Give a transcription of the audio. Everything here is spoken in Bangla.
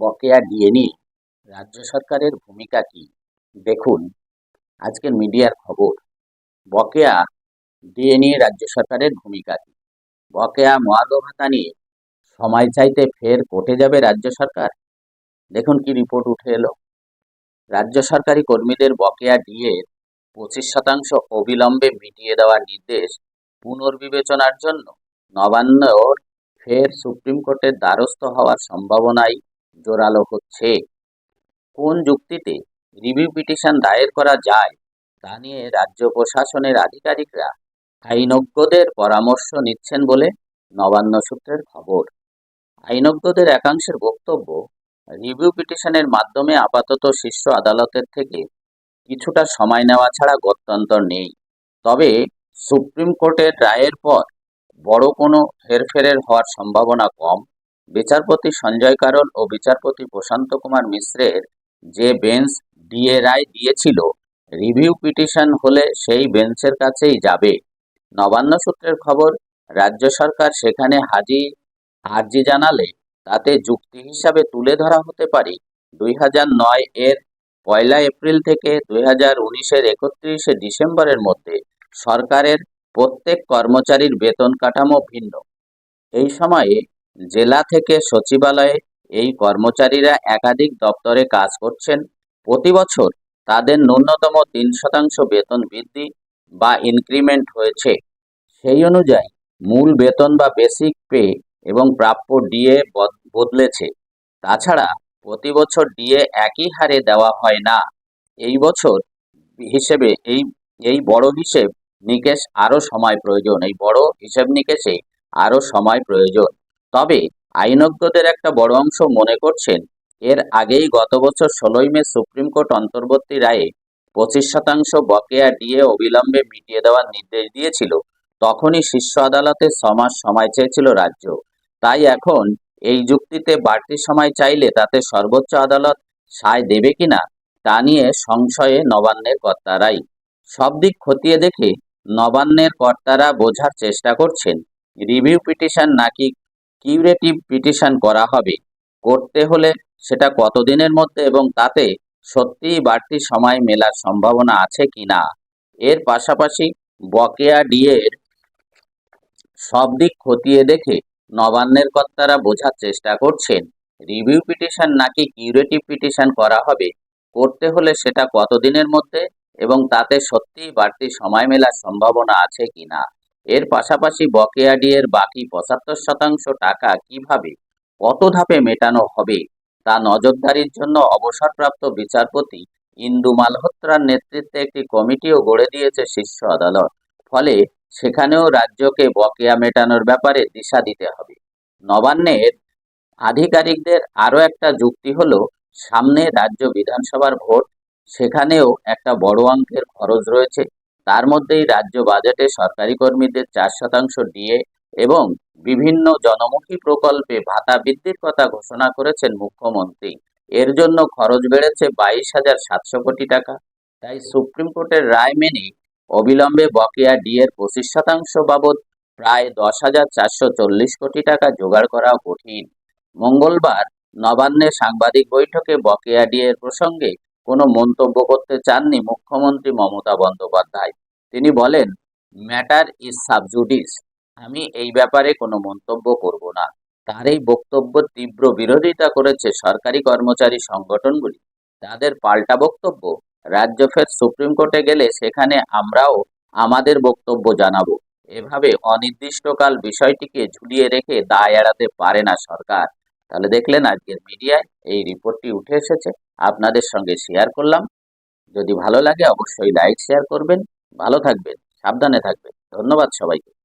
বকেয়া ডিএনএ রাজ্য সরকারের ভূমিকা কি? দেখুন, আজকের মিডিয়ার খবর। বকেয়া ডিএ নিয়ে রাজ্য সরকারের ভূমিকা কি? বকেয়া ভাতা নিয়ে সময় চাইতে ফের কোর্টে যাবে রাজ্য সরকার? দেখুন কি রিপোর্ট উঠে এলো। রাজ্য সরকারি কর্মীদের বকেয়া ডিএ পঁচিশ শতাংশ অবিলম্বে মিটিয়ে দেওয়ার নির্দেশ পুনর্বিবেচনার জন্য নবান্নর ফের সুপ্রিম কোর্টের দ্বারস্থ হওয়ার সম্ভাবনাই জোরালো হচ্ছে। কোন যুক্তিতে রিভিউ পিটিশন দায়ের করা যায় তা নিয়ে রাজ্য প্রশাসনের আধিকারিকরা আইনজ্ঞদের পরামর্শ নিচ্ছেন বলে নবান্ন সূত্রের খবর। আইনজ্ঞদের একাংশের বক্তব্য রিভিউ পিটিশনের মাধ্যমে আপাতত শীর্ষ আদালতের থেকে কিছুটা সময় নেওয়া ছাড়া গত্যন্তর নেই। তবে সুপ্রিম কোর্টের রায়ের পর বড় কোনো হেরফেরের হওয়ার সম্ভাবনা কম। বিচারপতি সঞ্জয় কারল ও বিচারপতি প্রশান্ত কুমার মিশ্রের যে বেঞ্চ ডিএ রায় দিয়েছিল, রিভিউ পিটিশন হলে সেই বেঞ্চের কাছেই যাবে। নবান্ন সূত্রের খবর, রাজ্য সরকার সেখানে হাজি, আর্জি জানালে তাতে যুক্তি হিসাবে তুলে ধরা হতে পারে। দুই হাজার নয় এর পয়লা এপ্রিল থেকে দুই হাজার উনিশের একত্রিশে ডিসেম্বরের মধ্যে সরকারের প্রত্যেক কর্মচারীর বেতন কাঠামো ভিন্ন। এই সময়ে জেলা থেকে সচিবালয়ে এই কর্মচারীরা একাধিক দপ্তরে কাজ করছেন। প্রতি বছর তাদের ন্যূনতম তিন শতাংশ বেতন বৃদ্ধি বা ইনক্রিমেন্ট হয়েছে। সেই অনুযায়ী মূল বেতন বা বেসিক পে এবং প্রাপ্য ডিএ বদলেছে। তাছাড়া প্রতি বছর ডিএ একই হারে দেওয়া হয় না। এই বছর হিসেবে এই এই বড় হিসেব নিকেশ আরও সময় প্রয়োজন। এই বড় হিসেব নিকেশে আরও সময় প্রয়োজন। তবে আইনজ্ঞদের একটা বড় অংশ মনে করছেন, এর আগেই গত বছর ষোলোই মে সুপ্রিম কোর্ট অন্তর্বর্তী রায়ে পঁচিশ শতাংশ বকেয়া ডিএ অবিলম্বে মিটিয়ে দেওয়ার নির্দেশ দিয়েছিল। তখনই শীর্ষ আদালতে ছমাস সময় চেয়েছিল রাজ্য। তাই এখন এই যুক্তিতে বাড়তি সময় চাইলে তাতে সর্বোচ্চ আদালত সায় দেবে কিনা, তা নিয়ে সংশয়ে নবান্নের কর্তারাই। সব দিক খতিয়ে দেখে নবান্নের কর্তারা বোঝার চেষ্টা করছেন। রিভিউ পিটিশন নাকি কিউরেটিভ পিটিশন করা হবে। করতে হলে সেটা কতদিনের মধ্যে এবং তাতে সত্যিই বাড়তি সময় মেলার সম্ভাবনা আছে কি না? এর পাশাপাশি বকেয়া ডিএর সব দিক খতিয়ে দেখে নবান্নের কর্তারা বোঝার চেষ্টা করছেন রিভিউ পিটিশন নাকি কিউরেটিভ পিটিশন করা হবে? করতে হলে সেটা কতদিনের মধ্যে এবং তাতে সত্যিই বাড়তি সময় মেলার সম্ভাবনা আছে কি না? এর পাশাপাশি বকেয়া ডিএর বাকি পঁচাত্তর শতাংশ টাকা কীভাবে, কত ধাপে মেটানো হবে, তা নজরদারির জন্য অবসরপ্রাপ্ত বিচারপতি ইন্দু মালহোত্রার নেতৃত্বে একটি কমিটিও গড়ে দিয়েছে শীর্ষ আদালত। ফলে সেখানেও রাজ্যকে বকেয়া মেটানোর ব্যাপারে দিশা দিতে হবে। নবান্নের আধিকারিকদের আরও একটা যুক্তি হলো, সামনে রাজ্য বিধানসভার ভোট, সেখানেও একটা বড় অঙ্কের খরচ রয়েছে। তার মধ্যেই রাজ্য বাজেটে সরকারি কর্মীদের চার শতাংশ ডিএ এবং বিভিন্ন জনমুখী প্রকল্পে ভাতা বৃদ্ধির কথা ঘোষণা করেছেন মুখ্যমন্ত্রী। এর জন্য খরচ বেড়েছে বাইশ হাজার সাতশো কোটি টাকা। তাই সুপ্রিম কোর্টের রায় মেনে অবিলম্বে বকেয়া ডিএর পঁচিশ শতাংশ বাবদ প্রায় দশ হাজার চারশো চল্লিশ কোটি টাকা জোগাড় করা কঠিন। মঙ্গলবার নবান্নে সাংবাদিক বৈঠকে বকেয়া ডিএর প্রসঙ্গে কোনো মন্তব্য করতে চাননি মুখ্যমন্ত্রী মমতা বন্দ্যোপাধ্যায়। তিনি বলেন ম্যাটার ইজ সাবজুডিস আমি এই ব্যাপারে কোনো মন্তব্য করব না। তার এই বক্তব্য তীব্র বিরোধিতা করেছে সরকারি কর্মচারী সংগঠনগুলি। তাদের পাল্টা বক্তব্য, রাজ্য ফের সুপ্রিম কোর্টে গেলে সেখানে আমরাও আমাদের বক্তব্য জানাব। এভাবে অনির্দিষ্টকাল বিষয়টিকে ঝুলিয়ে রেখে দায় এড়াতে পারে না সরকার। তাহলে দেখলেন আজকের মিডিয়ায় এই রিপোর্টটি উঠে এসেছে। আপনাদের সঙ্গে শেয়ার করলাম। যদি ভালো লাগে অবশ্যই লাইক শেয়ার করবেন। ভালো থাকবেন, সাবধানে থাকবেন। ধন্যবাদ সবাইকে।